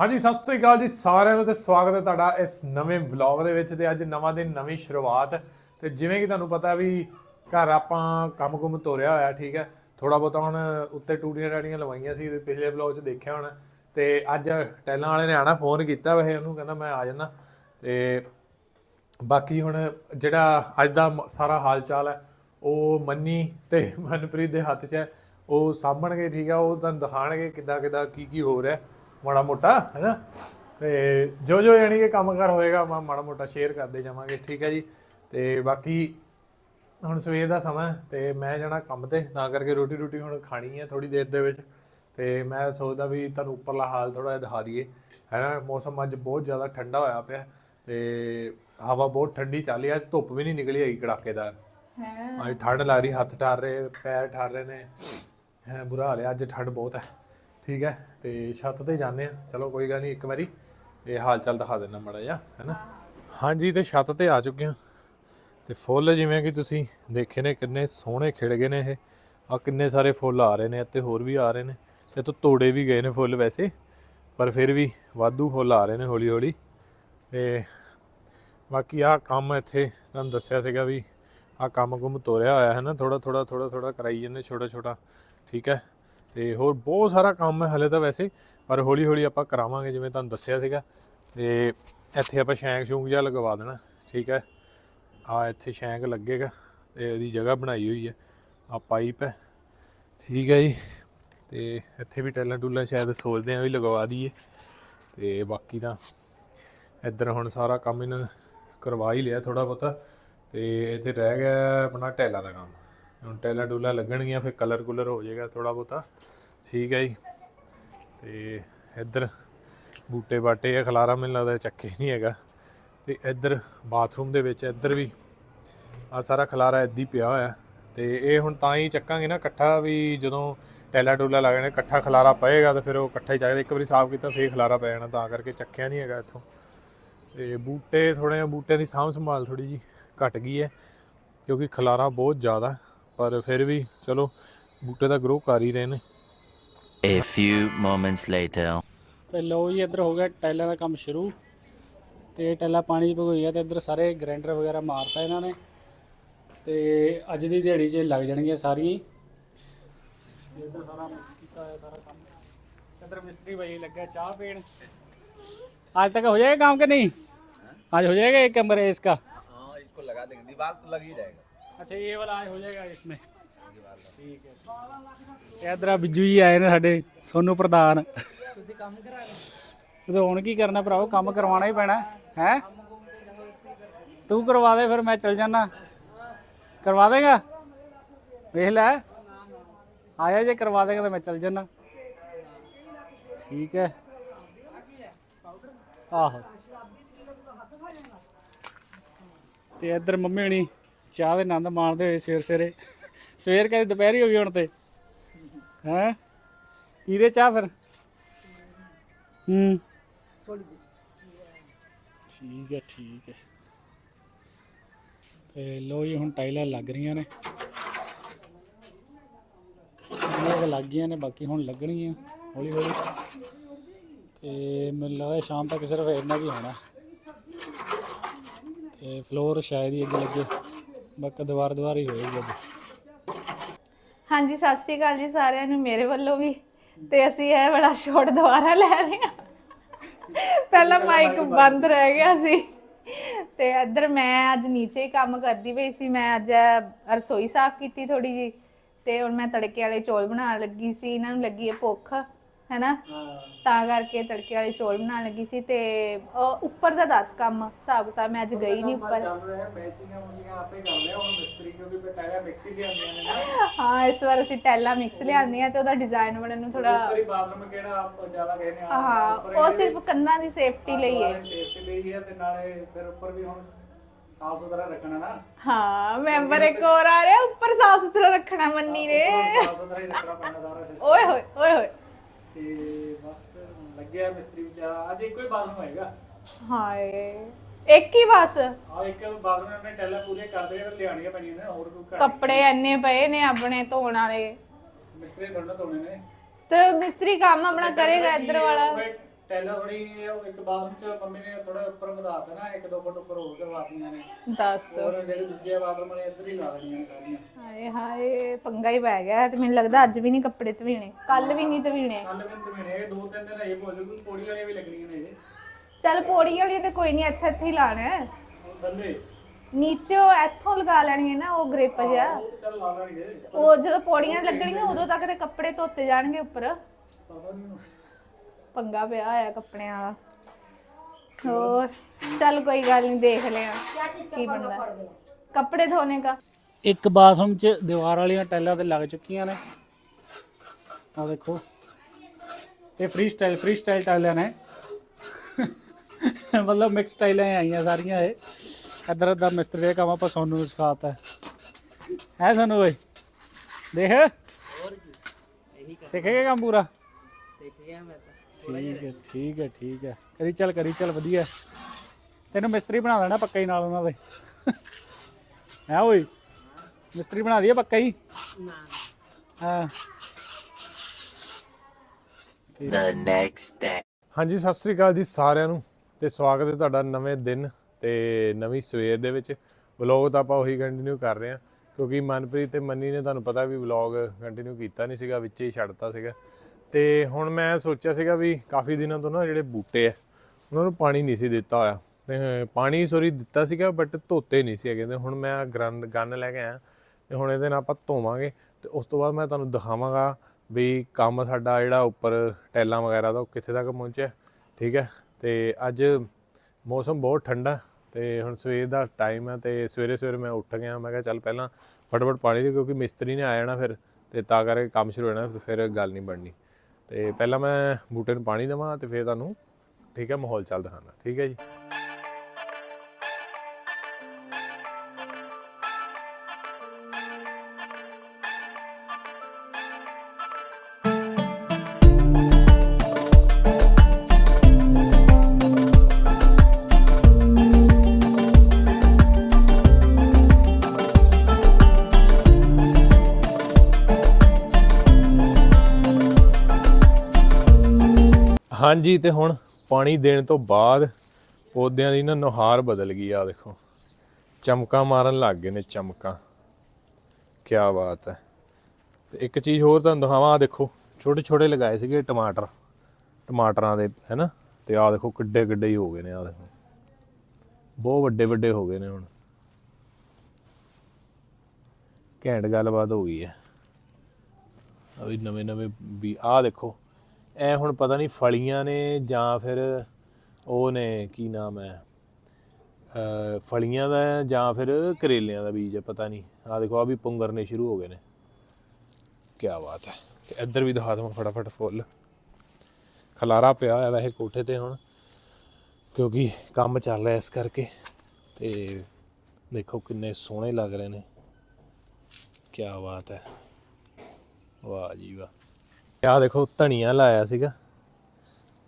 ਹਾਂਜੀ, ਸਤਿ ਸ੍ਰੀ ਅਕਾਲ ਜੀ। ਸਾਰਿਆਂ ਨੂੰ ਤੇ ਸਵਾਗਤ ਹੈ ਤੁਹਾਡਾ ਇਸ ਨਵੇਂ ਵਲੌਗ ਦੇ ਵਿੱਚ ਤੇ ਅੱਜ ਨਵਾਂ ਦਿਨ, ਨਵੀਂ ਸ਼ੁਰੂਆਤ। ਤੇ ਜਿਵੇਂ ਕਿ ਤੁਹਾਨੂੰ ਪਤਾ ਵੀ ਘਰ ਆਪਾਂ ਕੰਮ-ਕੁਮ ਤੋਰਿਆ ਹੋਇਆ, ਠੀਕ ਹੈ। ਥੋੜਾ ਬਹੁਤਾ ਹੁਣ ਉੱਤੇ ਟੂਟੀਆਂ ਟਾਟੀਆਂ ਲਵਾਈਆਂ ਸੀ ਪਿਛਲੇ ਵਲੌਗ 'ਚ ਦੇਖਿਆ ਹੋਣਾ। ਤੇ ਅੱਜ ਟੈਲਾਂ ਵਾਲੇ ਨੇ ਆਣਾ, ਫੋਨ ਕੀਤਾ ਵੈਸੇ ਉਹਨੂੰ, ਕਹਿੰਦਾ ਮੈਂ ਆ ਜਾਣਾ ਤੇ ਬਾਕੀ ਹੁਣ ਜਿਹੜਾ ਅੱਜ ਦਾ ਸਾਰਾ ਹਾਲ ਚਾਲ ਹੈ, ਉਹ ਮੰਨੀ ਤੇ ਮਨਪ੍ਰੀਤ ਦੇ ਹੱਥ 'ਚ ਹੈ। ਉਹ ਸਾਂਭਣਗੇ, ਠੀਕ ਆ ਉਹ ਤੁਹਾਨੂੰ ਦਿਖਾਣਗੇ ਕਿੱਦਾਂ ਕਿੱਦਾਂ ਕੀ ਕੀ ਹੋ ਰਿਹਾ। ਮਾੜਾ ਮੋਟਾ ਹੈਨਾ? ਤੇ ਜੋ ਜੋ ਯਾਨੀ ਕਿ ਕੰਮਕਾਰ ਹੋਏਗਾ ਮੈਂ ਮਾੜਾ ਮੋਟਾ ਸ਼ੇਅਰ ਕਰਦੇ ਜਾਵਾਂਗੇ ਠੀਕ ਹੈ ਜੀ? ਤੇ ਬਾਕੀ ਹੁਣ ਸਵੇਰ ਦਾ ਸਮਾਂ ਹੈ ਤੇ ਮੈਂ ਜਾਣਾ ਕੰਮ ਤੇ ਤਾਂ ਕਰਕੇ ਰੋਟੀ ਰੋਟੀ ਹੁਣ ਖਾਣੀ ਹੈ ਥੋੜੀ ਦੇਰ ਦੇ ਵਿੱਚ। ਤੇ ਮੈਂ ਸੋਚਦਾ ਵੀ ਤੁਹਾਨੂੰ ਉੱਪਰਲਾ ਹਾਲ ਥੋੜਾ ਜਿਹਾ ਦਿਖਾ ਦਈਏ ਹੈਨਾ? ਮੌਸਮ ਅੱਜ ਬਹੁਤ ਜ਼ਿਆਦਾ ਠੰਡਾ ਹੋਇਆ ਪਿਆ ਤੇ ਹਵਾ ਬਹੁਤ ਠੰਡੀ ਚੱਲ ਰਹੀ ਹੈ ਅੱਜ ਧੁੱਪ ਵੀ ਨਹੀਂ ਨਿਕਲੀ ਹੈਗੀ ਕੜਾਕੇਦਾਰ ਅੱਜ ਠੰਡ ਲੱਗ ਰਹੀ ਹੱਥ ਠਾਰ ਰਹੇ ਪੈਰ ਠਾਰ ਰਹੇ ਨੇ। ਹੈ ਬੁਰਾ ਹਾਲ ਹੈ ਅੱਜ ਠੰਡ ਬਹੁਤ ਹੈ ਠੀਕ ਹੈ? ਤੇ ਛੱਤ ਤੇ ਜਾਂਦੇ ਆ। ਚਲੋ ਕੋਈ ਗੱਲ ਨਹੀਂ ਇੱਕ ਵਾਰੀ ਇਹ ਹਾਲ ਚਾਲ ਦਿਖਾ ਦੇਣਾ ਮੜਾ ਜਾ ਹੈਨਾ? ਹਾਂਜੀ, ਤੇ ਛੱਤ ਤੇ ਆ ਚੁੱਕੇ ਹਾਂ ਤੇ ਫੁੱਲ ਜਿਵੇਂ ਕਿ ਤੁਸੀਂ ਦੇਖੇ ਨੇ, ਕਿੰਨੇ ਸੋਹਣੇ ਖਿੜ ਗਏ ਨੇ ਇਹ। ਆ ਕਿੰਨੇ ਸਾਰੇ ਫੁੱਲ ਆ ਰਹੇ ਨੇ ਅਤੇ ਹੋਰ ਵੀ ਆ ਰਹੇ ਨੇ। ਤੇ ਤੋਂ ਤੋੜੇ ਵੀ ਗਏ ਨੇ ਫੁੱਲ ਵੈਸੇ, ਪਰ ਫਿਰ ਵੀ ਵਾਧੂ ਫੁੱਲ ਆ ਰਹੇ ਨੇ ਹੌਲੀ ਹੌਲੀ ਤੇ ਬਾਕੀ ਆ ਕੰਮ ਇੱਥੇ ਤੁਹਾਨੂੰ ਦੱਸਿਆ ਸੀਗਾ ਵੀ ਆ ਕੰਮ ਗੁੰਮ ਤੋਰਿਆ ਹੋਇਆ ਹੈ ਨਾ ਥੋੜਾ ਥੋੜਾ ਥੋੜਾ ਥੋੜਾ ਕਰਾਈ ਜਾਂਦੇ ਛੋਟਾ ਛੋਟਾ ਠੀਕ ਹੈ? ਤੇ ਹੋਰ ਬਹੁਤ ਸਾਰਾ ਕੰਮ ਹੈ ਹਲੇ ਤਾਂ ਵੈਸੇ, ਪਰ ਹੌਲੀ ਹੌਲੀ ਆਪਾਂ ਕਰਾਵਾਂਗੇ, ਜਿਵੇਂ ਤੁਹਾਨੂੰ ਦੱਸਿਆ ਸੀਗਾ। ਤੇ ਇੱਥੇ ਆਪਾਂ ਸ਼ੈਂਕ ਸ਼ੂੰਕ ਜਿਹਾ ਲਗਵਾ ਦੇਣਾ, ਠੀਕ ਹੈ? ਆ ਇੱਥੇ ਸ਼ੈਂਕ ਲੱਗੇਗਾ, ਤੇ ਇਹਦੀ ਜਗ੍ਹਾ ਬਣਾਈ ਹੋਈ ਹੈ। ਆ ਪਾਈਪ ਹੈ, ਠੀਕ ਹੈ ਜੀ। ਤੇ ਇੱਥੇ ਵੀ ਟੈਲਾਂ ਟੂਲਾਂ ਸ਼ਾਇਦ ਸੋਚਦੇ ਆ ਵੀ ਲਗਵਾ ਦਈਏ। ਤੇ ਬਾਕੀ ਤਾਂ ਇੱਧਰ ਹੁਣ ਸਾਰਾ ਕੰਮ ਇਹਨਾਂ ਕਰਵਾ ਹੀ ਲਿਆ ਥੋੜਾ ਬਹੁਤਾ। ਤੇ ਇੱਥੇ ਰਹਿ ਗਿਆ ਆਪਣਾ ਟੈਲਾਂ ਦਾ ਕੰਮ। ਹੁਣ ਟੈਲਾਂ ਟੂਲਾਂ ਲੱਗਣਗੀਆਂ, ਫਿਰ ਕਲਰ ਕੁਲਰ ਹੋ ਜਾਏਗਾ ਥੋੜਾ ਬਹੁਤਾ। ਠੀਕ ਹੈ ਜੀ। ਤੇ ਇੱਧਰ ਬੂਟੇ ਬਾਟੇ ਆ ਖਲਾਰਾ ਮੈਨੂੰ ਲੱਗਦਾ ਚੱਕੇ ਨਹੀਂ ਹੈਗਾ। ਤੇ ਇੱਧਰ ਬਾਥਰੂਮ ਦੇ ਵਿੱਚ ਇੱਧਰ ਵੀ ਆ ਸਾਰਾ ਖਲਾਰਾ ਇੱਦੀ ਪਿਆ ਹੋਇਆ ਤੇ ਇਹ ਹੁਣ ਤਾਂ ਹੀ ਚੱਕਾਂਗੇ ਨਾ, ਇਕੱਠਾ ਵੀ ਜਦੋਂ ਟੈਲਾ ਟੂਲਾ ਲੱਗ ਜਾਣਾ ਇਕੱਠਾ ਖਲਾਰਾ ਪਏਗਾ ਤਾਂ ਫਿਰ ਉਹ ਇਕੱਠਾ ਹੀ ਚਾਹੀਦਾ ਇੱਕ ਵਾਰੀ ਸਾਫ਼ ਕੀਤਾ, ਫੇਰ ਖਲਾਰਾ ਪੈ ਜਾਣਾ, ਤਾਂ ਕਰਕੇ ਚੱਕਿਆ ਨਹੀਂ ਹੈਗਾ ਇੱਥੋਂ। ਤੇ ਬੂਟੇ ਥੋੜੇ ਬੂਟਿਆਂ ਦੀ ਸਾਂਭ ਸੰਭਾਲ ਥੋੜੀ ਜੀ ਘਟ ਗਈ ਹੈ, ਕਿਉਂਕਿ ਖਲਾਰਾ ਬਹੁਤ ਜ਼ਿਆਦਾ ਪਰ ਫਿਰ ਵੀ ਚਲੋ ਬੂਟੇ ਤਾਂ ਗਰੋ ਕਰ ਹੀ ਰਹੇ ਨੇ A few moments later. ਤੇ ਲਓ ਜੀ ਇੱਧਰ ਹੋ ਗਿਆ ਟਾਈਲਾਂ ਦਾ ਕੰਮ ਸ਼ੁਰੂ ਤੇ ਟਾਈਲਾਂ ਪਾਣੀ 'ਚ ਭਗੋਈਆਂ ਤੇ ਇੱਧਰ ਸਾਰੇ ਗ੍ਰਾਈਂਡਰ ਵਗੈਰਾ ਮਾਰਤਾ ਇਹਨਾਂ ਨੇ ਤੇ ਅੱਜ ਦੀ ਦਿਹਾੜੀ 'ਚ ਲੱਗ ਜਾਣਗੀਆਂ ਸਾਰੀਆਂ ਹੀ ਤੇ ਇੱਧਰ ਸਾਰਾ ਮਿਕਸ ਕੀਤਾ ਹੋਇਆ ਸਾਰਾ ਕੰਮ ਇੱਧਰ ਮਿਸਤਰੀ ਭਾਈ ਲੱਗਾ ਚਾਹ ਪੀਣ आज तक हो जाएगा काम के नहीं आज हो जाएगा एक कमरे इसका हाँ इसको लगा देंगे दीवार तो लग ही जाएगा ਅੱਛਾ ਇਹ ਵਾਲਾ आज हो जाएगा इसमें ਠੀਕ ਹੈ ਇਧਰ ਆ ਬਿੱਜੂ ਜੀ ਆਏ ਨੇ ਸਾਡੇ ਸੋਨੂ ਪ੍ਰਧਾਨ ਤੁਸੀਂ ਕੰਮ ਕਰਾ ਰਹੇ ਹੁਣ ਕੀ ਕਰਨਾ ਭਰਾਓ ਕੰਮ ਕਰਵਾਉਣਾ ਹੀ ਪੈਣਾ ਹੈ ਤੂੰ ਕਰਵਾ ਦੇ ਫਿਰ ਮੈਂ ਚਲ ਜਾਣਾ ਕਰਵਾ ਦੇਗਾ ਵੇਖ ਲੈ ਆਇਆ ਜੇ ਕਰਵਾ ਦੇਗਾ ਤਾਂ ਮੈਂ ਚਲ ਜਾਣਾ ਠੀਕ ਹੈ ਆਹੋ ਤੇ ਇੱਧਰ ਮੰਮੀ ਹਣੀ ਚਾਹ ਦੇ ਆਨੰਦ ਮਾਣਦੇ ਹੋਏ ਸਵੇਰ ਸਵੇਰੇ। ਸਵੇਰ ਕਦੇ ਦੁਪਹਿਰੀ ਹੋ ਗਈ ਹੁਣ ਤੇ। ਹੈ? ਪੀਰੇ ਚਾਹ ਫਿਰ? ਹੂੰ। ਠੀਕ ਹੈ ਠੀਕ ਹੈ। ਤੇ ਲੋ ਜੀ, ਹੁਣ ਟਾਈਲਾਂ ਲੱਗ ਰਹੀਆਂ ਨੇ। ਇਹ ਲੱਗ ਗਈਆਂ ਨੇ, ਬਾਕੀ ਹੁਣ ਲੱਗਣਗੀਆਂ, ਹੌਲੀ ਹੌਲੀ। ਤੇ ਮੈਨੂੰ ਲੱਗਦਾ ਸ਼ਾਮ ਤੱਕ ਸਿਰਫ ਇੰਨਾ ਕੀ ਹੋਣਾ। ਤੇ ਫਲੋਰ ਸ਼ਾਇਦ ਹੀ ਅੱਗੇ ਲੱਗੇ। ਬਾਕੀ ਦੀਵਾਰ ਦੀਵਾਰ ਹੀ ਹੋਏਗੀ ਅੱਜ। ਹਾਂਜੀ ਸਤਿ ਸ਼੍ਰੀ ਅਕਾਲ ਜੀ ਸਾਰਿਆਂ ਨੂੰ ਮੇਰੇ ਵੱਲੋਂ ਵੀ। ਤੇ ਅਸੀਂ ਇਹ ਵਾਲਾ ਸ਼ਾਟ ਦੁਬਾਰਾ ਲੈ ਰਹੇ ਹਾਂ। ਪਹਿਲਾਂ ਮਾਈਕ ਬੰਦ ਰਹਿ ਗਿਆ ਸੀ। ਤੇ ਇੱਧਰ ਮੈਂ ਅੱਜ ਨੀਚੇ ਹੀ ਕੰਮ ਕਰਦੀ ਪਈ ਸੀ। ਮੈਂ ਅੱਜ ਰਸੋਈ ਸਾਫ਼ ਕੀਤੀ ਥੋੜੀ ਜੀ ਤੇ ਹੁਣ ਮੈਂ ਤੜਕੇ ਵਾਲੇ ਚੌਲ ਬਣਾਉਣ ਲੱਗੀ ਸੀ। ਇਹਨਾਂ ਨੂੰ ਲੱਗੀ ਹੈ ਭੁੱਖ। ਹੈਨਾ? ਤਾਂ ਕਰਕੇ ਤੜਕੇ ਵਾਲੇ ਚੌਲ ਬਣਾਉਣ ਲੱਗੀ ਸੀ ਤੇ ਉੱਪਰ ਦਾ ਦੱਸ ਕੰਮ ਹਿਸਾਬ ਤਾਂ ਮੈਂ ਅੱਜ ਗਈ ਨਹੀਂ ਉੱਪਰ। ਚੱਲ ਰਿਹਾ ਮੈਚਿੰਗਾਂ ਮੁਚਿੰਗਾਂ ਆਪੇ ਕਰ ਲਿਆ ਹੁਣ ਮਿਸਤਰੀ ਕਿਉਂਕਿ ਬਟਾਇਆ ਮਿਕਸੀ ਲਿਆਉਂਦੀਆਂ ਨੇ ਨਾ। ਹਾਂ ਇਸ ਵਾਰ ਅਸੀਂ ਟੈਲਾ ਮਿਕਸ ਲਿਆਂਦੀਆਂ ਤੇ ਉਹਦਾ ਡਿਜ਼ਾਈਨ ਬਣਨ ਨੂੰ ਥੋੜਾ ਉੱਪਰ ਹੀ ਬਾਥਰੂਮ ਕਿਹੜਾ ਆਪ ਜ਼ਿਆਦਾ ਕਹਿੰਦੇ ਆ ਹਾਂ ਉਹ ਸਿਰਫ ਕੰਧਾਂ ਦੀ ਸੇਫਟੀ ਲਈ ਹੈ। ਸੇਫਟੀ ਲਈ ਹੈ ਤੇ ਨਾਲੇ ਫਿਰ ਉੱਪਰ ਵੀ ਹੁਣ ਸਾਫ਼ ਸੁਥਰਾ ਰੱਖਣਾ ਨਾ। ਹਾਂ ਮੈਂਬਰ ਇੱਕ ਹੋਰ ਆ ਰਿਹਾ ਉੱਪਰ ਸਾਫ਼ ਸੁਥਰਾ ਰੱਖਣਾ ਮੰਨੀ ਨੇ। ਸਾਫ਼ ਸੁਥਰਾ ਹੀ ਰੱਖਣਾ ਪੈਣਾ ਸਾਰਾ system। ਓਏ ਹੋਏ ਓਏ ਹੋਏ। ਤੇ ਬਸ ਲੱਗਿਆ ਮਿਸਤਰੀ ਵਿਚਾਰਾ। ਅੱਜ ਇੱਕੋ ਹੀ ਬਾਥਰੂਮ ਹੋਏਗਾ ਹਾਏ ਇੱਕ ਹੀ ਬਸ? ਆ ਇੱਕ ਬਾਥਰੂਮ ਆਪਣੇ ਟੈਲਾਂ ਪੂਰੀਆਂ ਕਰਦੇ ਫਿਰ ਲਿਆਣੀਆਂ ਪੈਣੀਆਂ ਨੇ ਹੋਰ ਕੋਈ ਘੱਟ ਕੱਪੜੇ ਇੰਨੇ ਪਏ ਨੇ ਆਪਣੇ ਧੋਣ ਵਾਲੇ। ਮਿਸਤਰੀ ਥੋੜਾ ਧੋਣੇ ਨੇ। ਤੇ ਮਿਸਤਰੀ ਕੰਮ ਆਪਣਾ ਕਰੇਗਾ ਇੱਧਰ ਵਾਲਾ। ਉਹ ਟੈਲਾ ਥੋੜੀ ਇੱਕ ਬਾਥਰੂਮ ਚ ਮੰਮੀ ਨੇ ਥੋੜਾ ਉੱਪਰ ਵਧਾ ਦਿੱਤਾ ਨਾ ਇੱਕ ਦੋ ਫੁੱਟ ਉੱਪਰ ਹੋਰ ਕਰਵਾਤੀਆਂ ਨੇ। ਦੱਸ। ਹੋਰ ਜਿਹੜੇ ਦੂਜੇ ਬਾਥਰੂਮ ਨੇ ਇੱਧਰ ਹੀ ਲਾ ਦੇਣੀਆਂ ਨੇ ਸਾਰੀਆਂ। ਹਾਏ ਹਾਏ ਪੰਗਾ ਹੀ ਪੈ ਗਿਆ ਤੇ ਮੈਨੂੰ ਲੱਗਦਾ ਅੱਜ ਵੀ ਨਹੀਂ ਕੱਪੜੇ ਧਵੀਣੇ ਕੱਲ ਵੀ ਨਹੀਂ ਧਵੀਣੇ ਕੱਲ ਵੀ ਤੇ ਮਹੀਨੇ ਦੋ ਤਿੰਨ ਦਿਨ ਇਹ ਬੋਲ ਜੂ ਪੌੜੀ ਵਾਲੀਆਂ ਵੀ ਲੱਗਣੀਆਂ ਨੇ ਇਹ। ਚੱਲ ਪੌੜੀ ਵਾਲੀ ਤੇ ਕੋਈ ਨਹੀਂ ਇੱਥੇ ਇੱਥੇ ਹੀ ਲਾਣਾ ਹੈ। ਹੁਣ ਥੱਲੇ। ਨੀਚੇ ਇੱਥੋਂ ਲਗਾ ਲੈਣਗੇ ਨਾ ਉਹ ਗ੍ਰਿਪ ਜਿਹਾ। ਉਹ ਤਾਂ ਚੱਲ ਲਾ ਲੈਣਗੇ। ਉਹ ਜਦੋਂ ਪੌੜੀਆਂ ਲੱਗਣਗੀਆਂ ਉਦੋਂ ਤੱਕ ਤੇ ਕੱਪੜੇ ਧੋਤੇ ਜਾਣਗੇ ਉੱਪਰ। ਪਤਾ ਨਹੀਂ ਪੰਗਾ ਪਿਆ ਹੋਇਆ ਕੱਪੜਿਆਂ ਵਾਲਾ ਹੋਰ ਚੱਲ ਕੋਈ ਗੱਲ ਨਹੀਂ ਦੇਖ ਲਿਆ। ਕੀ ਬਣਦਾ। ਕੱਪੜੇ ਧੋਣੇ ਦਾ ਇੱਕ ਬਾਥਰੂਮ 'ਚ ਦੀਵਾਰ ਵਾਲੀਆਂ ਟਾਈਲਾਂ ਤੇ ਲੱਗ ਚੁੱਕੀਆਂ ਨੇ। ਆ ਦੇਖੋ। ਇਹ ਫ੍ਰੀ ਸਟਾਈਲ ਫ੍ਰੀ ਸਟਾਈਲ ਟਾਈਲਾਂ ਨੇ। ਮਤਲਬ ਮਿਕਸ ਟਾਈਲਾਂ ਆਈਆਂ ਸਾਰੀਆਂ ਇਹ। ਇੱਧਰ ਦਾ ਮਿਸਤਰੀ ਦਾ ਕੰਮ ਆਪਾਂ ਸੋਨੂੰ ਨੂੰ ਸਿਖਾਤਾ। ਹੈ ਸਾਨੂੰ ਓਏ? ਦੇਖ। ਸਿੱਖ ਗਿਆ ਕੰਮ ਪੂਰਾ? ਠੀਕ ਹੈ ਠੀਕ ਹੈ ਠੀਕ ਹੈ। ਕਰੀ ਚੱਲ ਕਰੀ ਚੱਲ ਵਧੀਆ। ਤੈਨੂੰ ਮਿਸਤਰੀ ਬਣਾ ਦੇਣਾ ਪੱਕਾ ਹੀ ਨਾਲ ਉਹਨਾਂ ਦੇ। ਹੈ ਓਏ ਮਿਸਤਰੀ ਬਣਾ ਦਈਏ ਪੱਕਾ ਹੀ? ਹਾਂ। The next day. ਹਾਂਜੀ ਸਤਿ ਸ੍ਰੀ ਅਕਾਲ ਜੀ ਸਾਰਿਆਂ ਨੂੰ ਤੇ ਸਵਾਗਤ ਹੈ ਤੁਹਾਡਾ ਨਵੇਂ ਦਿਨ ਤੇ ਨਵੀਂ ਸਵੇਰ ਦੇ ਵਿੱਚ। ਵਲੌਗ ਤਾਂ ਆਪਾਂ ਉਹੀ ਕੰਟੀਨਿਊ ਕਰ ਰਹੇ ਹਾਂ ਕਿਉਂਕਿ ਮਨਪ੍ਰੀਤ ਤੇ ਮੰਨੀ ਨੇ ਤੁਹਾਨੂੰ ਪਤਾ ਵੀ ਵਲੌਗ ਕੰਟੀਨਿਊ ਕੀਤਾ ਨਹੀਂ ਸੀਗਾ ਵਿੱਚ ਹੀ ਛੱਡਤਾ ਸੀਗਾ। ਤੇ ਹੁਣ ਮੈਂ ਸੋਚਿਆ ਸੀਗਾ ਵੀ ਕਾਫੀ ਦਿਨਾਂ ਤੋਂ ਨਾ ਜਿਹੜੇ ਬੂਟੇ ਆ, ਉਹਨਾਂ ਨੂੰ ਪਾਣੀ ਨਹੀਂ ਸੀ ਦਿੱਤਾ ਹੋਇਆ। ਤੇ ਪਾਣੀ ਸੋਰੀ ਦਿੱਤਾ ਸੀਗਾ ਬਟ ਧੋਤੇ ਨਹੀਂ ਸੀ ਹੈਗੇ। ਤੇ ਹੁਣ ਮੈਂ ਗਰਨ ਗਨ ਲੈ ਕੇ ਆਇਆ। ਤੇ ਹੁਣ ਇਹਦੇ ਨਾਲ ਆਪਾਂ ਧੋਵਾਂਗੇ। ਤੇ ਉਸ ਤੋਂ ਬਾਅਦ ਮੈਂ ਤੁਹਾਨੂੰ ਦਿਖਾਵਾਂਗਾ ਵੀ ਕੰਮ ਸਾਡਾ ਜਿਹੜਾ ਉੱਪਰ ਟੈਲਾਂ ਵਗੈਰਾ ਦਾ, ਉਹ ਕਿੱਥੇ ਤੱਕ ਪਹੁੰਚਿਆ। ਠੀਕ ਹੈ? ਤੇ ਅੱਜ ਮੌਸਮ ਬਹੁਤ ਠੰਡਾ। ਤੇ ਹੁਣ ਸਵੇਰ ਦਾ ਟਾਈਮ ਹੈ ਤੇ ਸਵੇਰੇ ਸਵੇਰੇ ਮੈਂ ਉੱਠ ਗਿਆ। ਮੈਂ ਕਿਹਾ ਚੱਲ ਪਹਿਲਾਂ ਫਟਾਫਟ ਪਾਣੀ ਦੇ, ਕਿਉਂਕਿ ਮਿਸਤਰੀ ਨੇ ਆ ਜਾਣਾ ਫਿਰ। ਤੇ ਤਾਂ ਕਰਕੇ ਕੰਮ ਸ਼ੁਰੂ ਹੋ ਜਾਣਾ ਫਿਰ ਗੱਲ ਨਹੀਂ ਬਣਨੀ। ਤੇ ਪਹਿਲਾਂ ਮੈਂ ਬੂਟੇ ਨੂੰ ਪਾਣੀ ਦੇਵਾਂ ਤੇ ਫਿਰ ਤੁਹਾਨੂੰ ਠੀਕ ਹੈ ਮਾਹੌਲ ਚੱਲ ਦਿਖਾਣਾ ਠੀਕ ਹੈ ਜੀ। ਹਾਂਜੀ, ਤੇ ਹੁਣ ਪਾਣੀ ਦੇਣ ਤੋਂ ਬਾਅਦ ਪੌਦਿਆਂ ਦੀ ਨਾ ਨੁਹਾਰ ਬਦਲ ਗਈ ਆ, ਦੇਖੋ। ਚਮਕਾਂ ਮਾਰਨ ਲੱਗ ਗਏ ਨੇ ਚਮਕਾਂ। ਕੀ ਬਾਤ ਹੈ। ਤੇ ਇੱਕ ਚੀਜ਼ ਹੋਰ ਤੁਹਾਨੂੰ ਦਿਖਾਵਾਂ ਆ ਦੇਖੋ ਛੋਟੇ ਛੋਟੇ ਲਗਾਏ ਸੀਗੇ ਟਮਾਟਰ। ਟਮਾਟਰਾਂ ਦੇ, ਹੈਨਾ? ਤੇ ਆ ਦੇਖੋ ਕਿੱਡੇ ਕਿੱਡੇ ਹੀ ਹੋ ਗਏ ਨੇ ਆ ਦੇਖੋ। ਬਹੁਤ ਵੱਡੇ ਵੱਡੇ ਹੋ ਗਏ ਨੇ ਹੁਣ। ਘੈਂਟ ਗੱਲਬਾਤ ਹੋ ਗਈ ਹੈ। ਆ ਵੀ ਨਵੇਂ ਨਵੇਂ ਵੀ ਆ ਦੇਖੋ ਐ ਹੁਣ ਪਤਾ ਨਹੀਂ ਫਲੀਆਂ ਨੇ ਜਾਂ ਫਿਰ ਉਹ ਨੇ ਕੀ ਨਾਮ ਹੈ? ਫਲੀਆਂ ਦਾ ਜਾਂ ਫਿਰ ਕਰੇਲਿਆਂ ਦਾ ਬੀਜ ਹੈ, ਪਤਾ ਨਹੀਂ। ਆ ਦੇਖੋ ਆ ਵੀ ਪੁੰਗਰਨੇ ਸ਼ੁਰੂ ਹੋ ਗਏ ਨੇ। ਕੀ ਬਾਤ ਹੈ। ਤੇ ਇੱਧਰ ਵੀ ਦਿਖਾ ਦਵਾਂ ਫਟਾਫਟ ਫੁੱਲ। ਖਲਾਰਾ ਪਿਆ ਹੋਇਆ ਵੈਸੇ ਕੋਠੇ ਤੇ ਹੁਣ, ਕਿਉਂਕਿ ਕੰਮ ਚੱਲ ਰਿਹਾ ਇਸ ਕਰਕੇ। ਤੇ ਦੇਖੋ ਕਿੰਨੇ ਸੋਹਣੇ ਲੱਗ ਰਹੇ ਨੇ। ਕੀ ਬਾਤ ਹੈ। ਵਾਹ ਜੀ ਵਾਹ। ਆਹ ਦੇਖੋ ਧਨੀਆ ਲਾਇਆ ਸੀਗਾ।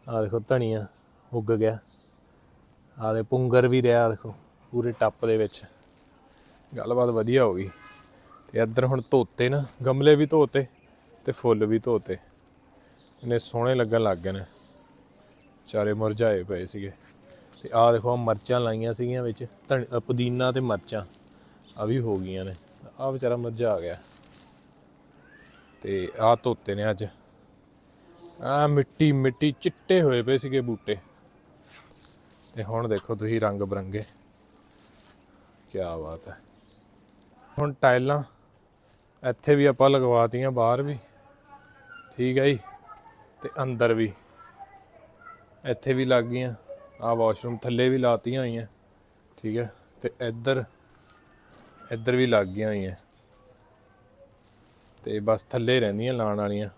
ਆਹ ਦੇਖੋ ਧਨੀਆ ਉੱਗ ਗਿਆ। ਆਹ ਦੇ ਪੁੰਗਰ ਵੀ ਰਿਹਾ ਦੇਖੋ, ਪੂਰੇ ਟੱਪ ਦੇ ਵਿੱਚ। ਗੱਲਬਾਤ ਵਧੀਆ ਹੋ ਗਈ। ਤੇ ਇੱਧਰ ਹੁਣ ਧੋਤੇ ਨਾ, ਗਮਲੇ ਵੀ ਧੋਤੇ ਤੇ ਫੁੱਲ ਵੀ ਧੋਤੇ। ਇਹਨੇ ਸੋਹਣੇ ਲੱਗਣ ਲੱਗ ਗਏ ਨੇ। ਚਾਰੇ ਮੁਰਝਾਏ ਪਏ ਸੀਗੇ। ਤੇ ਆਹ ਦੇਖੋ, ਆਹ ਮਰਚਾਂ ਲਾਈਆਂ ਸੀਗੀਆਂ ਵਿੱਚ। ਧਨ- ਪੁਦੀਨਾ ਤੇ ਮਰਚਾਂ। ਆ ਵੀ ਹੋ ਗਈਆਂ ਨੇ। ਆਹ ਵਿਚਾਰਾ ਮੁਰਝਾ ਗਿਆ। ਤੇ ਆਹ ਧੋਤੇ ਨੇ ਅੱਜ। ਆ ਮਿੱਟੀ ਮਿੱਟੀ ਚਿੱਟੇ ਹੋਏ ਪਏ ਸੀਗੇ ਬੂਟੇ। ਤੇ ਹੁਣ ਦੇਖੋ ਤੁਸੀਂ ਰੰਗ ਬਰੰਗੇ। ਕੀ ਬਾਤ ਹੈ। ਹੁਣ ਟਾਈਲਾਂ ਇੱਥੇ ਵੀ ਆਪਾਂ ਲਗਵਾਤੀਆਂ, ਬਾਹਰ ਵੀ। ਠੀਕ ਹੈ ਜੀ। ਤੇ ਅੰਦਰ ਵੀ। ਇੱਥੇ ਵੀ ਲੱਗ ਗਈਆਂ। ਆ ਵਾਸ਼ਰੂਮ ਥੱਲੇ ਵੀ ਲਾਤੀਆਂ ਹੋਈਆਂ। ਠੀਕ ਹੈ। ਤੇ ਇੱਧਰ ਇੱਧਰ ਵੀ ਲੱਗ ਗਈਆਂ ਹੋਈਆਂ। ਤੇ ਬਸ ਥੱਲੇ ਰਹਿੰਦੀਆਂ ਲਾਣ ਵਾਲੀਆਂ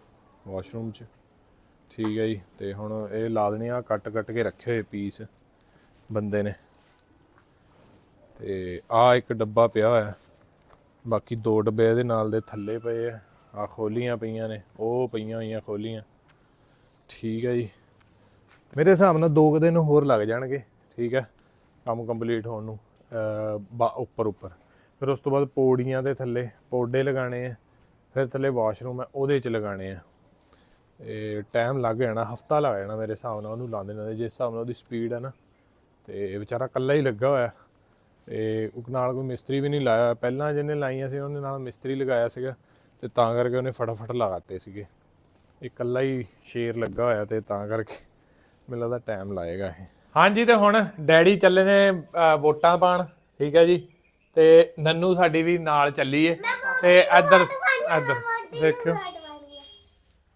ਵਾਸ਼ਰੂਮ 'ਚ। ਠੀਕ ਹੈ ਜੀ, ਤੇ ਹੁਣ ਇਹ ਲਾ ਦੇਣੀਆਂ ਕੱਟ ਕੱਟ ਕੇ ਰੱਖੇ ਹੋਏ ਪੀਸ ਬੰਦੇ ਨੇ। ਤੇ ਆ ਇੱਕ ਡੱਬਾ ਪਿਆ ਹੋਇਆ, ਬਾਕੀ ਦੋ ਡੱਬੇ ਇਹਦੇ ਨਾਲ ਦੇ ਥੱਲੇ ਪਏ ਆ ਆ ਖੋਲੀਆਂ ਪਈਆਂ ਨੇ, ਉਹ ਪਈਆਂ ਹੋਈਆਂ ਖੋਲੀਆਂ। ਠੀਕ ਹੈ ਜੀ ਮੇਰੇ ਹਿਸਾਬ ਨਾਲ ਦੋ ਕੁ ਦਿਨ ਹੋਰ ਲੱਗ ਜਾਣਗੇ, ਠੀਕ ਹੈ, ਕੰਮ ਕੰਪਲੀਟ ਹੋਣ ਨੂੰ ਬਾ- ਉੱਪਰ ਉੱਪਰ। ਫਿਰ ਉਸ ਤੋਂ ਬਾਅਦ ਪੌੜੀਆਂ ਦੇ ਥੱਲੇ ਪੌਡੇ ਲਗਾਣੇ ਆ, ਫਿਰ ਥੱਲੇ ਵਾਸ਼ਰੂਮ ਹੈ ਉਹਦੇ 'ਚ ਲਗਾਣੇ ਆ। ਤੇ ਟਾਈਮ ਲੱਗ ਜਾਣਾ ਹਫਤਾ ਲੱਗ ਜਾਣਾ ਮੇਰੇ ਹਿਸਾਬ ਨਾਲ ਉਹਨੂੰ ਲਾਉਂਦੇ ਨੇ ਜਿਸ ਹਿਸਾਬ ਨਾਲ ਉਹਦੀ ਸਪੀਡ ਹੈ ਨਾ। ਤੇ ਵਿਚਾਰਾ ਇਕੱਲਾ ਹੀ ਲੱਗਾ ਹੋਇਆ। ਤੇ ਉਹ ਨਾਲ ਕੋਈ ਮਿਸਤਰੀ ਵੀ ਨਹੀਂ ਲਾਇਆ। ਹੋਇਆ। ਪਹਿਲਾਂ ਜਿਹਨੇ ਲਾਈਆਂ ਸੀ ਉਹਨੇ ਨਾਲ ਮਿਸਤਰੀ ਲਗਾਇਆ ਸੀਗਾ। ਤੇ ਤਾਂ ਕਰਕੇ ਉਹਨੇ ਫਟਾਫਟ ਲਗਾਤੇ ਸੀਗੇ। ਇਹ ਇਕੱਲਾ ਹੀ ਸ਼ੇਰ ਲੱਗਾ ਹੋਇਆ ਤੇ ਤਾਂ ਕਰਕੇ ਮੈਨੂੰ ਲੱਗਦਾ ਟਾਈਮ ਲਾਏਗਾ ਇਹ। ਹਾਂਜੀ ਤੇ ਹੁਣ ਡੈਡੀ ਚੱਲੇ ਨੇ ਵੋਟਾਂ ਪਾਣ। ਠੀਕ ਹੈ ਜੀ? ਤੇ ਨੰਨੂ ਸਾਡੀ ਵੀ ਨਾਲ ਚੱਲੀ ਏ ਤੇ ਇੱਧਰ ਇੱਧਰ ਦੇਖਿਓ।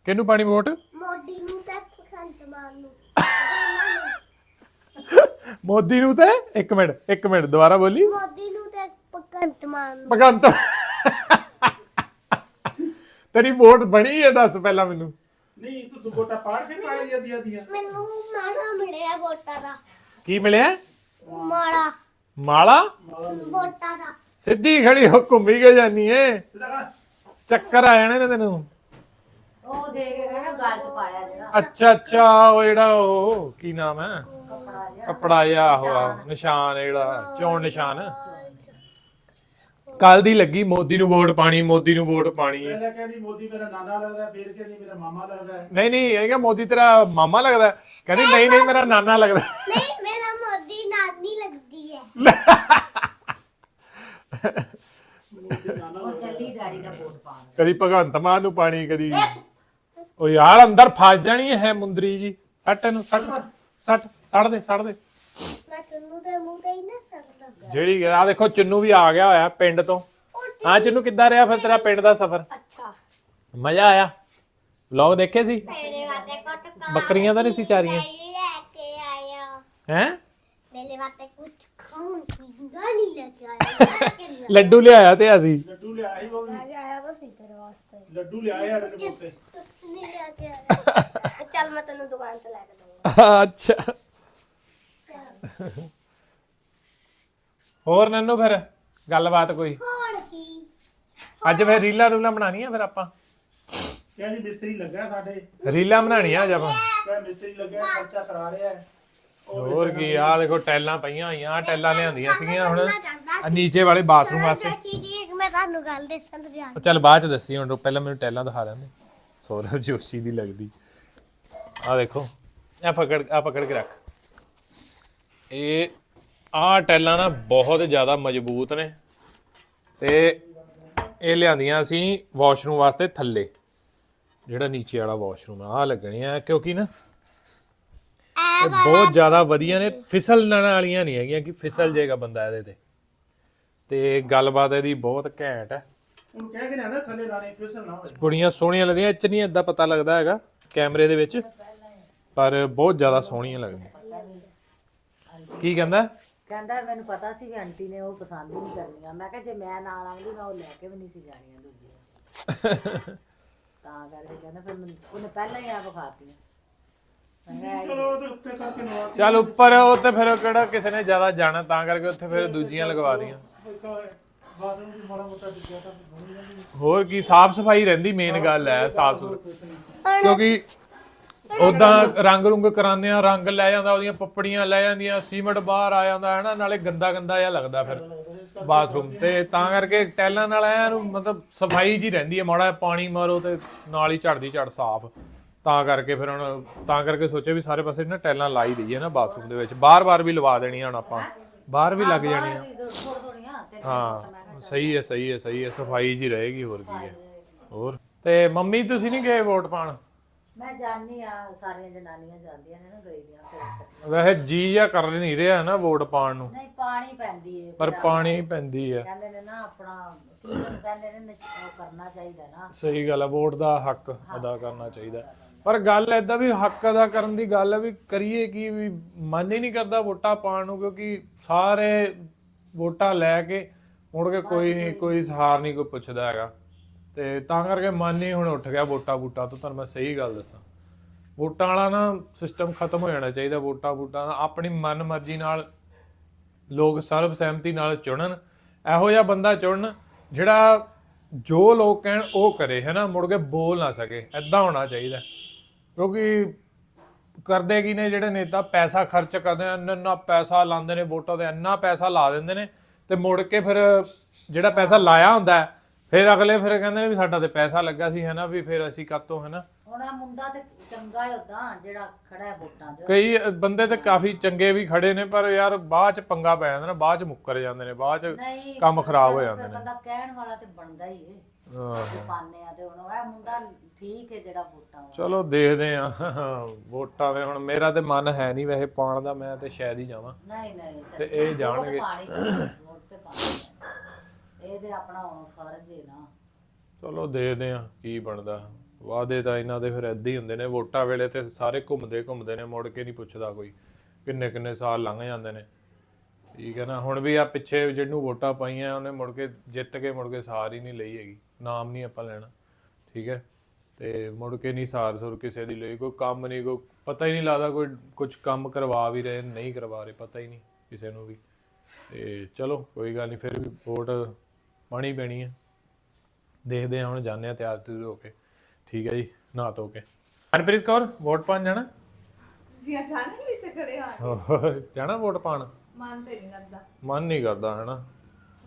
ਕਿਹਨੂੰ ਪਾਣੀ ਵੋਟ? ਮੋਦੀ ਨੂੰ ਤਾਂ ਭਗਵੰਤ ਮਾਨ ਨੂੰ। ਮੋਦੀ ਨੂੰ ਤੇ ਇੱਕ ਮਿੰਟ ਇੱਕ ਮਿੰਟ ਦੁਬਾਰਾ ਬੋਲੀ। ਮੋਦੀ ਨੂੰ ਤੇ ਭਗਵੰਤ ਮਾਨ ਨੂੰ। ਭਗਵੰਤ ਤੇਰੀ ਵੋਟ ਬਣੀ ਹੈ ਦੱਸ ਪਹਿਲਾਂ ਮੈਨੂੰ। ਨਹੀਂ ਤੂੰ ਗੋਟਾ ਪਾੜ ਕੇ ਪਾਇਆ ਜਦੀ ਜਦੀ ਮੈਨੂੰ ਮਾੜਾ ਮਿਲਿਆ ਵੋਟਾਂ ਦਾ। ਕੀ ਮਿਲਿਆ? ਮਾੜਾ ਮਾਲਾ? ਵੋਟਾਂ ਦਾ। ਸਿੱਧੀ ਖੜੀ ਹੋ ਘੁੰਮੀ ਕੇ ਜਾਨੀ ਏ। ਚੱਕਰ ਆ ਜਾਣੇ ਨੇ ਤੈਨੂੰ। ਉਹ ਦੇ ਕੇ ਕਹਿੰਦਾ ਗਲ ਚ ਪਾਇਆ ਜਿਹੜਾ। ਅੱਛਾ ਅੱਛਾ ਉਹ ਜਿਹੜਾ ਉਹ ਕੀ ਨਾਮ ਹੈ? ਕੱਪੜਾ ਜਿਹਾ। ਆਹੋ ਆਹੋ, ਨਿਸ਼ਾਨ। ਹੈ ਜਿਹੜਾ ਚੋਣ ਨਿਸ਼ਾਨ। ਕੱਲ ਦੀ ਲੱਗੀ ਮੋਦੀ ਨੂੰ ਵੋਟ ਪਾਣੀ ਮੋਦੀ ਨੂੰ ਵੋਟ ਪਾਣੀ। ਹੈ ਪਹਿਲਾਂ ਕਹਿੰਦੀ ਮੋਦੀ ਮੇਰਾ ਨਾਨਾ ਲੱਗਦਾ ਫਿਰ ਕਹਿੰਦੀ ਮੇਰਾ ਮਾਮਾ ਲੱਗਦਾ। ਨਹੀਂ ਨਹੀਂ ਇਹ ਕਿ ਮੋਦੀ ਤੇਰਾ ਮਾਮਾ ਲੱਗਦਾ। ਹੈ। ਕਹਿੰਦੀ ਨਹੀਂ ਨਹੀਂ ਮੇਰਾ ਨਾਨਾ ਲੱਗਦਾ। ਹੈ। ਨਹੀਂ ਮੇਰਾ ਮੋਦੀ ਨਾਨੀ ਲੱਗਦੀ ਹੈ। ਉਹ ਚੱਲੀ ਡੈਡੀ ਦਾ ਵੋਟ ਪਾਉਣ। ਕਦੀ ਭਗਵੰਤ ਮਾਨ ਨੂੰ ਪਾਣੀ ਕਦੀ ਉਹ ਯਾਰ ਅੰਦਰ ਫਸ ਜਾਣੀ ਹੈ ਮੁੰਦਰੀ ਜੀ। ਸੱਟ ਇਹਨੂੰ ਸੱਟ ਸੱਟ ਸੱਟ ਦੇ ਸੱਟ ਦੇ। ਮੈਂ ਤੈਨੂੰ ਤੇ ਮੂੰਹ ਤੇ ਹੀ ਨਾ ਸਕਦਾ ਜਿਹੜੀ ਆ ਦੇਖੋ ਚੰਨੂ ਵੀ ਆ ਗਿਆ ਹੋਇਆ ਪਿੰਡ ਤੋਂ। ਹਾਂ ਚੰਨੂ ਕਿੱਦਾਂ ਰਿਹਾ ਫਿਰ ਤੇਰਾ ਪਿੰਡ ਦਾ ਸਫ਼ਰ? ਅੱਛਾ। ਮਜ਼ਾ ਆਇਆ। ਵਲੌਗ ਦੇਖੇ ਸੀ? ਮੇਰੇ ਵਾਸਤੇ ਕੁਝ ਬੱਕਰੀਆਂ ਤਾਂ ਨਹੀਂ ਸੀ ਚਾਰੀਆਂ? ਲੈ ਕੇ ਆਇਆ। ਹੈ? ਮੇਰੇ ਵਾਸਤੇ ਕੁਝ ਲੱਡੂ ਲਿਆਇਆ ਤੇ ਅਸੀਂ। ਲੱਡੂ ਲਿਆਏ ਉਹ ਵੀ ਆਇਆ ਤਾਂ ਸੀ ਤੇਰੇ ਵਾਸਤੇ। ਲੱਡੂ ਲਿਆਏ ਸਾਡੇ ਕੋਲ ਤੇ ਕੁਝ ਨਹੀਂ ਲੈ ਕੇ ਆਇਆ ਚੱਲ ਮੈਂ ਤੈਨੂੰ ਦੁਕਾਨ ਤੇ ਲੈ ਕੇ ਦਊਂਗਾ। ਅੱਛਾ। ਹੋਰ ਨੰਨੂ ਫਿਰ ਗੱਲਬਾਤ ਕੋਈ? ਹੋਰ ਕੀ ਅੱਜ ਫਿਰ ਰੀਲਾਂ ਰੂਲਾਂ ਬਣਾਉਣੀਆਂ ਫਿਰ ਆਪਾਂ? ਕਿਹਾ ਜੀ ਮਿਸਤਰੀ ਲੱਗਾ ਸਾਡੇ। ਰੀਲਾਂ ਬਣਾਉਣੀਆਂ ਅੱਜ ਆਪਾਂ? ਕਿਹਾ ਮਿਸਤਰੀ ਲੱਗਾ ਖਰਚਾ ਕਰਾ ਰਿਹਾ ਹੈ। ਹੋਰ ਕੀ ਆ ਦੇਖੋ ਟੈਲਾਂ ਪਈਆਂ ਹੋਈਆਂ ਆਹ ਟੈਲਾਂ ਲਿਆਂਦੀਆਂ ਸੀਗੀਆਂ ਹੁਣ। ਆਹ ਨੀਚੇ ਵਾਲੇ ਬਾਥਰੂਮ ਵਾਸਤੇ। ਚਾਚੀ ਜੀ ਇੱਕ ਮੈਂ ਤੁਹਾਨੂੰ ਗੱਲ ਦੱਸਣ ਜਾ ਉਹ ਚੱਲ ਬਾਅਦ ਚ ਦੱਸੀ ਹੁਣ ਪਹਿਲਾਂ ਮੈਨੂੰ ਟੈਲਾਂ ਦਿਖਾ ਲੈਂਦੇ ਸੌਰਵ ਜੋਸ਼ੀ ਦੀ ਲੱਗਦੀ। ਆ ਦੇਖੋ ਇਹ ਪਕੜ ਆ ਪਕੜ ਕੇ ਰੱਖ। ਇਹ ਆਹ ਟੈਲਾਂ ਨਾ ਬਹੁਤ ਜ਼ਿਆਦਾ ਮਜ਼ਬੂਤ ਨੇ। ਤੇ ਇਹ ਲਿਆਂਦੀਆਂ ਅਸੀਂ ਵਾਸ਼ਰੂਮ ਵਾਸਤੇ ਥੱਲੇ। ਜਿਹੜਾ ਨੀਚੇ ਵਾਲਾ ਵਾਸ਼ਰੂਮ ਆ ਆਹ ਲੱਗਣੇ ਆ ਕਿਉਂਕਿ ਨਾ ਇਹ ਬਹੁਤ ਜ਼ਿਆਦਾ ਵਧੀਆ ਨੇ ਫਿਸਲਣ ਵਾਲੀਆਂ ਨਹੀਂ ਹੈਗੀਆਂ ਕਿ ਫਿਸਲ ਜਾਏਗਾ ਬੰਦਾ ਇਹਦੇ ਤੇ। ਤੇ ਗੱਲਬਾਤ ਇਹਦੀ ਬਹੁਤ ਘੈਂਟ ਹੈ। ਉਹਨੂੰ ਕਹਿ ਕੇ ਨਾ ਥੱਲੇ ਲਾਣੇ ਫਿਸਲ ਨਾ ਹੋਵੇ। ਬੜੀਆਂ ਸੋਹਣੀਆਂ ਲੱਗਦੀਆਂ ਇਹ ਚ ਨਹੀਂ ਏਦਾਂ ਪਤਾ ਲੱਗਦਾ ਹੈਗਾ ਕੈਮਰੇ ਦੇ ਵਿੱਚ ਪਰ ਬਹੁਤ ਜ਼ਿਆਦਾ ਸੋਹਣੀਆਂ ਲੱਗਦੀਆਂ। ਕੀ ਕਹਿੰਦਾ? ਕਹਿੰਦਾ ਮੈਨੂੰ ਪਤਾ ਸੀ ਵੀ ਆਂਟੀ ਨੇ ਉਹ ਪਸੰਦ ਹੀ ਨਹੀਂ ਕਰਨੀਆਂ। ਮੈਂ ਕਿਹਾ ਜੇ ਮੈਂ ਨਾਲ ਆਉਂਦੀ ਮੈਂ ਉਹ ਲੈ ਕੇ ਵੀ ਨਹੀਂ ਸੀ ਜਾਣੀਆਂ ਦੂਜੀਆਂ। ਤਾਂ ਕਰਕੇ ਕਹਿੰਦਾ ਫਿਰ ਮੈਨੂੰ ਉਹਨੇ ਪਹਿਲਾਂ ਹੀ ਆ ਵਿਖਾਤੀਆਂ ਚਲੋ ਉਹਦੇ ਉੱਤੇ ਕਰਕੇ ਨਵਾ ਚੱਲ ਉੱਪਰ ਉਹ ਤੇ ਫਿਰ ਕਿਹੜਾ ਕਿਸੇ ਨੇ ਜ਼ਿਆਦਾ ਜਾਣਾ ਤਾਂ ਕਰਕੇ ਉੱਥੇ ਫਿਰ ਦੂਜੀਆਂ ਲਗਵਾ ਦੀਆਂ। ਬਾਥਰੂਮ ਵੀ ਮਾੜਾ ਮੋਟਾ ਦਿੱਤਾ ਤਾਂ ਬਣੀ ਜਾਂਦੀ ਹੋਰ ਕੀ ਸਾਫ਼ ਸਫ਼ਾਈ ਰਹਿੰਦੀ ਮੇਨ ਗੱਲ ਹੈ ਸਾਫ਼ ਸੁਥਰਾ। ਕਿਉਂਕਿ ਉਦਾਂ ਰੰਗ ਰੁੰਗ ਕਰਾਉਂਦੇ ਆ ਰੰਗ ਲੈ ਜਾਂਦਾ ਉਹਦੀਆਂ ਪੱਪੜੀਆਂ ਲੈ ਜਾਂਦੀਆਂ ਸੀਮਟ ਬਾਹਰ ਆ ਜਾਂਦਾ ਹੈ ਨਾ ਨਾਲੇ ਗੰਦਾ ਗੰਦਾ ਜਿਹਾ ਲੱਗਦਾ ਫਿਰ ਬਾਥਰੂਮ ਤੇ ਤਾਂ ਕਰਕੇ ਟੈਲਾਂ ਨਾਲ ਐ ਨੂੰ ਮਤਲਬ ਸਫ਼ਾਈ ਜੀ ਰਹਿੰਦੀ ਹੈ ਮਾੜਾ ਜਿਹਾ ਪਾਣੀ ਮਾਰੋ ਤੇ ਨਾਲ ਹੀ ਝੜਦੀ ਝੜ ਸਾਫ਼। ਤਾਂ ਕਰਕੇ ਫਿਰ ਹੁਣ ਤਾਂ ਕਰਕੇ ਸੋਚਿਆ ਵੀ ਸਾਰੇ ਪਾਸੇ ਨਾ ਟੈਲਾਂ ਲਾਈ ਦਈਏ ਨਾ ਬਾਥਰੂਮ ਦੇ ਵਿੱਚ। ਬਾਰ-ਬਾਰ ਵੀ ਲਵਾ ਦੇਣੀਆਂ ਹੁਣ ਆਪਾਂ। ਬਾਹਰ ਵੀ ਲੱਗ ਜਾਣੀਆਂ। ਥੋੜਾ ਥੋੜੀਆਂ ਤੇ ਹਾਂ ਸਹੀ ਹੈ ਸਹੀ ਹੈ ਸਹੀ ਹੈ ਸਫ਼ਾਈ ਜੀ ਰਹੇਗੀ ਹੋਰ ਕੀ ਹੈ। ਹੋਰ? ਤੇ ਮੰਮੀ ਤੁਸੀਂ ਨਹੀਂ ਗਏ ਵੋਟ ਪਾਣ ਮੈਂ ਜਾਣੀ ਆ ਸਾਰੀਆਂ ਜਨਾਨੀਆਂ ਜਾਂਦੀਆਂ ਨੇ ਨਾ ਫਿਰ ਵੈਸੇ ਜੀ ਜਾਂ ਕਰ ਨਹੀਂ ਰਿਹਾ ਨਾ ਵੋਟ ਪਾਣ ਨੂੰ। ਨਹੀਂ ਪਾਣੀ ਪੈਂਦੀ ਏ। ਪਰ ਪਾਣੀ ਪੈਂਦੀ ਹੈ। ਕਹਿੰਦੇ ਨੇ ਨਾ ਆਪਣਾ ਕੀ ਕਹਿੰਦੇ ਨੇ ਨਸ਼ਾ ਕਰਨਾ ਚਾਹੀਦਾ ਨਾ। ਸਹੀ ਗੱਲ ਹੈ ਵੋਟ ਦਾ ਹੱਕ ਅਦਾ ਕਰਨਾ ਚਾਹੀਦਾ। ਪਰ ਗੱਲ ਐਦਾਂ ਵੀ ਹੱਕ ਅਦਾ ਕਰਨ ਦੀ ਗੱਲ ਹੈ ਵੀ ਕਰੀਏ ਕੀ ਵੀ ਮਨ ਹੀ ਨਹੀਂ ਕਰਦਾ ਵੋਟਾਂ ਪਾਉਣ ਨੂੰ, ਕਿਉਂਕਿ ਸਾਰੇ ਵੋਟਾਂ ਲੈ ਕੇ ਮੁੜ ਕੇ ਕੋਈ ਨਹੀਂ, ਕੋਈ ਸਹਾਰ ਨਹੀਂ ਕੋਈ ਪੁੱਛਦਾ ਹੈਗਾ। ਤੇ ਤਾਂ ਕਰਕੇ ਮਨ ਹੀ ਹੁਣ ਉੱਠ ਗਿਆ ਵੋਟਾਂ ਬੂਟਾਂ ਤੋਂ, ਤੁਹਾਨੂੰ ਮੈਂ ਸਹੀ ਗੱਲ ਦੱਸਾਂ। ਵੋਟਾਂ ਵਾਲਾ ਨਾ ਸਿਸਟਮ ਖਤਮ ਹੋ ਜਾਣਾ ਚਾਹੀਦਾ, ਵੋਟਾਂ ਬੂਟਾਂ ਦਾ। ਆਪਣੀ ਮਨ ਮਰਜ਼ੀ ਨਾਲ ਲੋਕ ਸਰਬ ਸਹਿਮਤੀ ਨਾਲ ਚੁਣਨ, ਇਹੋ ਜਿਹਾ ਬੰਦਾ ਚੁਣਨ, ਜਿਹੜਾ ਜੋ ਲੋਕ ਕਹਿਣ ਉਹ ਕਰੇ, ਹੈਨਾ? ਮੁੜ ਕੇ ਬੋਲ ਨਾ ਸਕੇ। ਐਦਾਂ ਹੋਣਾ ਚਾਹੀਦਾ। ਕਿਉਂਕਿ ਕਰਦੇ ਕੀ ਨੇ ਜਿਹੜੇ ਨੇਤਾ ਪੈਸਾ ਖਰਚ ਕਰਦੇ ਨੇ ਇੰਨਾ ਪੈਸਾ ਲਾਉਂਦੇ ਨੇ ਵੋਟਾਂ ਤੇ ਇੰਨਾ ਪੈਸਾ ਲਾ ਦਿੰਦੇ ਨੇ ਤੇ ਮੁੜ ਕੇ ਫਿਰ ਜਿਹੜਾ ਪੈਸਾ ਲਾਇਆ ਹੁੰਦਾ ਹੈ, ਫਿਰ ਅਗਲੇ ਫਿਰ ਕਹਿੰਦੇ ਨੇ ਵੀ ਸਾਡਾ ਤੇ ਪੈਸਾ ਲੱਗਾ ਸੀ ਹੈਨਾ ਵੀ ਫਿਰ ਅਸੀਂ ਕਾਤੋਂ ਹੈਨਾ ਹੁਣ ਆਹ ਮੁੰਡਾ ਤੇ ਚੰਗਾ ਹੈ ਉਦਾਂ ਜਿਹੜਾ ਖੜਾ ਹੈ ਵੋਟਾਂ 'ਚ। ਕਈ ਬੰਦੇ ਤੇ ਕਾਫੀ ਚੰਗੇ ਵੀ ਖੜੇ ਨੇ ਪਰ ਯਾਰ ਬਾਅਦ ਚ ਪੰਗਾ ਪੈ ਜਾਂਦਾ ਨਾ ਬਾਅਦ ਚ ਮੁੱਕਰ ਜਾਂਦੇ ਨੇ ਬਾਅਦ ਚ ਨਹੀਂ ਕੰਮ ਖਰਾਬ ਹੋ ਚਲੋ ਜਾਂਦੇ ਫਿਰ ਨੇ। ਬੰਦਾ ਕਹਿਣ ਵਾਲਾ ਤੇ ਬਣਦਾ ਹੀ ਏ। ਪਾਣੇ ਆ ਤੇ ਹੁਣ ਇਹ ਮੁੰਡਾ ਠੀਕ ਹੈ ਜਿਹੜਾ ਵੋਟਾਂ ਵਾਲਾ। ਚਲੋ ਦੇਖਦੇ ਆ। ਵੋਟਾਂ ਦੇ ਹੁਣ ਮੇਰਾ ਤੇ ਮਨ ਹੈ ਨਹੀਂ ਵੈਸੇ ਪਾਉਣ ਦਾ ਮੈਂ ਤੇ ਸ਼ਾਇਦ ਹੀ ਜਾਵਾਂ। ਨਹੀਂ ਨਹੀਂ ਤੇ ਇਹ ਵੋਟ ਜਾਣਗੇ। ਪਾਣੀ ਵੋਟ ਤੇ ਪਾਣੀ ਇਹ ਤੇ ਆਪਣਾ ਹੁਣ ਫਰਜ਼ ਹੈ ਨਾ। ਚਲੋ ਦੇਖਦੇ ਆ ਕੀ ਬਣਦਾ। ਵਾਅਦੇ ਤਾਂ ਇਹਨਾਂ ਦੇ ਫਿਰ ਏਦਾਂ ਹੀ ਹੁੰਦੇ ਨੇ। ਵੋਟਾਂ ਵੇਲੇ ਤੇ ਸਾਰੇ ਘੁੰਮਦੇ ਘੁੰਮਦੇ ਨੇ ਮੁੜ ਕੇ ਨਹੀਂ ਪੁੱਛਦਾ ਕੋਈ ਕਿੰਨੇ ਕਿੰਨੇ ਸਾਲ ਲੰਘ ਜਾਂਦੇ ਨੇ। ਠੀਕ ਹੈ ਨਾ? ਹੁਣ ਵੀ ਆ ਪਿੱਛੇ ਜਿਹਨੂੰ ਵੋਟਾਂ ਪਾਈਆਂ ਉਹਨੇ ਮੁੜ ਕੇ ਜਿੱਤ ਕੇ ਮੁੜ ਕੇ ਸਾਰ ਹੀ ਨਹੀਂ ਲਈ ਹੈਗੀ। ਨਾਮ ਨਹੀਂ ਆਪਾਂ ਲੈਣਾ ਠੀਕ ਹੈ? ਤੇ ਮੁੜ ਕੇ ਨਹੀਂ ਸਾਰ ਸੁਰ ਕਿਸੇ ਦੀ ਲਈ ਕੋਈ ਕੰਮ ਨਹੀਂ ਕੋਈ ਪਤਾ ਹੀ ਨਹੀਂ ਲੱਗਦਾ ਕੋਈ ਕੁਝ ਕੰਮ ਕਰਵਾ ਵੀ ਰਹੇ ਨਹੀਂ ਕਰਵਾ ਰਹੇ ਪਤਾ ਹੀ ਨਹੀਂ ਕਿਸੇ ਨੂੰ ਵੀ। ਤੇ ਚਲੋ ਕੋਈ ਗੱਲ ਨਹੀਂ ਫਿਰ ਵੀ ਵੋਟ ਪਾਣੀ ਪੈਣੀ ਹੈ। ਦੇਖਦੇ ਹਾਂ ਹੁਣ ਜਾਂਦੇ ਆ ਤਿਆਰ ਤਿਉਰ ਹੋ ਕੇ। ਠੀਕ ਹੈ ਜੀ ਨਹਾ ਧੋ ਕੇ। ਹਰਪ੍ਰੀਤ ਕੌਰ ਵੋਟ ਪਾਣ ਜਾਣਾ? ਤੁਸੀਂ ਅਚਾਨਕ ਵਿੱਚ ਖੜੇ ਆ ਜਾਣਾ ਵੋਟ ਪਾਣ ਮਨ ਤੇ ਨਹੀਂ ਕਰਦਾ। ਮਨ ਨਹੀਂ ਕਰਦਾ ਹਨਾ